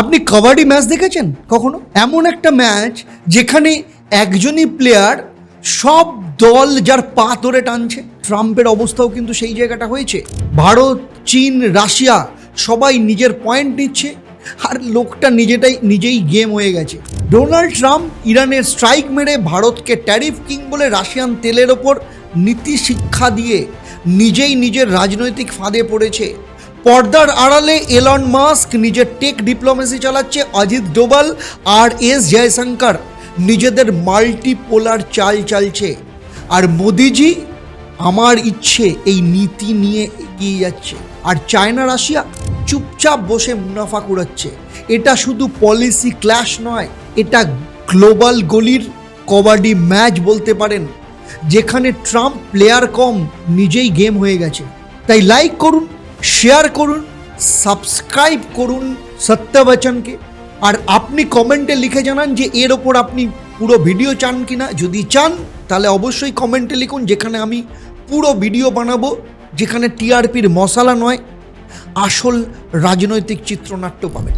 আপনি কাবাডি ম্যাচ দেখেছেন কখনো? এমন একটা ম্যাচ যেখানে একজনই প্লেয়ার সব দল যার পা ধরে টানছে। ট্রাম্পের অবস্থাও কিন্তু সেই জায়গাটা হয়েছে। ভারত, চীন, রাশিয়া সবাই নিজের পয়েন্ট নিচ্ছে আর লোকটা নিজেটাই, নিজেই গেম হয়ে গেছে। ডোনাল্ড ট্রাম্প ইরানের স্ট্রাইক মেরে ভারতকে ট্যারিফ কিং বলে রাশিয়ান তেলের ওপর নীতি শিক্ষা দিয়ে নিজেই নিজের রাজনৈতিক ফাঁদে পড়েছে। পর্দার আড়ালে এলন মাস্ক নিজের টেক ডিপ্লোমেসি চালাচ্ছে অজিত ডোবাল আর এস জয়শঙ্কর। নিজেদের মাল্টিপোলার চাল চালছে। আর মোদিজি, আমার ইচ্ছে এই নীতি নিয়ে এগিয়ে যাচ্ছে। আর চায়না, রাশিয়া চুপচাপ বসে মুনাফা কুড়াচ্ছে। এটা শুধু পলিসি ক্ল্যাশ নয়, এটা গ্লোবাল গলির কবাডি ম্যাচ বলতে পারেন, যেখানে ট্রাম্প প্লেয়ার কম নিজেই গেম হয়ে গেছে। তাই লাইক করুন শেয়ার করুন সাবস্ক্রাইব করুন সত্যবচনকে। আর আপনি কমেন্টে লিখে জানান যে এর ওপর আপনি পুরো ভিডিও চান কি না যদি চান, তাহলে অবশ্যই কমেন্টে লিখুন, যেখানে আমি পুরো ভিডিও বানাবো, যেখানে টিআরপির মশালা নয়, আসল রাজনৈতিক চিত্রনাট্য পাবেন।